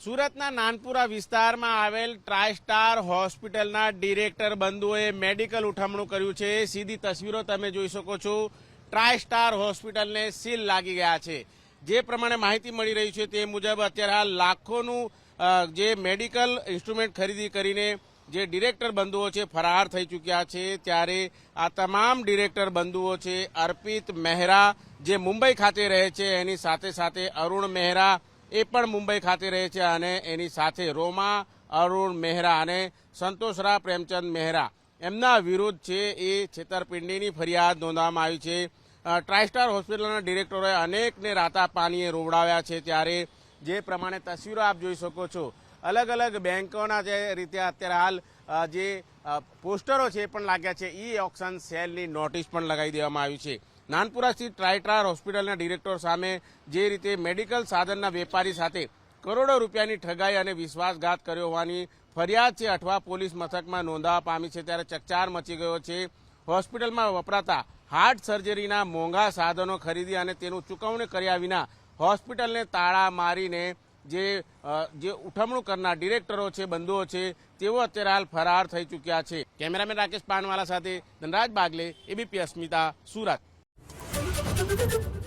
સુરતના નાનપુરા વિસ્તારમાં આવેલ ટ્રાયસ્ટાર હોસ્પિટલના ડિરેક્ટર બંધુઓએ મેડિકલ ઉઠમણું કર્યું છે. સીધી તસવીરો તમે જોઈ શકો છો. ટ્રાયસ્ટાર હોસ્પિટલને સીલ લાગી ગયા છે. જે પ્રમાણે માહિતી મળી રહી છે તે મુજબ અત્યારે હાલ લાખોનું જે મેડિકલ ઇન્સ્ટ્રુમેન્ટ ખરીદી કરીને જે ડિરેક્ટર બંધુઓ છે ફરાર થઈ ચૂક્યા છે. ત્યારે આ તમામ ડિરેક્ટર બંધુઓ છે અર્પિત મહેરા જે મુંબઈ ખાતે રહે છે, એની સાથે સાથે અરુણ મહેરા એ પણ મુંબઈ ખાતે રહે છે અને એની સાથે રોમા, અરુણ મહેરા અને સંતોષરા પ્રેમચંદ મહેરા. એમના વિરુદ્ધ છે એ છેતરપિંડીની ફરિયાદ નોંધવામાં આવી છે. ટ્રાયસ્ટાર હોસ્પિટલના ડિરેક્ટરોએ અનેકને રાતા પાણીએ રોવડાવ્યા છે ત્યારે જે પ્રમાણે તસવીરો આપ જોઈ શકો છો. અલગ અલગ બેંકોના જે રીતે અત્યારે હાલ જે પોસ્ટરો છે એ પણ લાગ્યા છે. ઈ ઓક્શન સેલની નોટિસ પણ લગાવી દેવામાં આવી છે. નાનપુરા સ્થિત ટ્રાયટ્રાર હોસ્પિટલના ડિરેક્ટર સામે જે રીતે મેડિકલ સાધનના વેપારી સાથે કરોડો રૂપિયાની ઠગાઈ અને વિશ્વાસઘાત કર્યો હોવાની ફરિયાદ છે, અઠવા પોલીસ મથકમાં નોંધાવા પામી છે, ત્યારે ચકચાર મચી ગયો છે. હોસ્પિટલમાં વપરાતા હાર્ટ સર્જરીના મોંઘા સાધનો ખરીદી અને તેનું ચૂકવણી કર્યા વિના હોસ્પિટલને તાળા મારીને જે જે ઉઠમણું કરનાર ડિરેક્ટરો છે, બંધુઓ છે, તેઓ અત્યારે હાલ ફરાર થઈ ચૂક્યા છે. કેમેરામેન રાકેશ પાનવાલા સાથે Dhanraj Bagle, ABP Asmita, Surat. Thank you.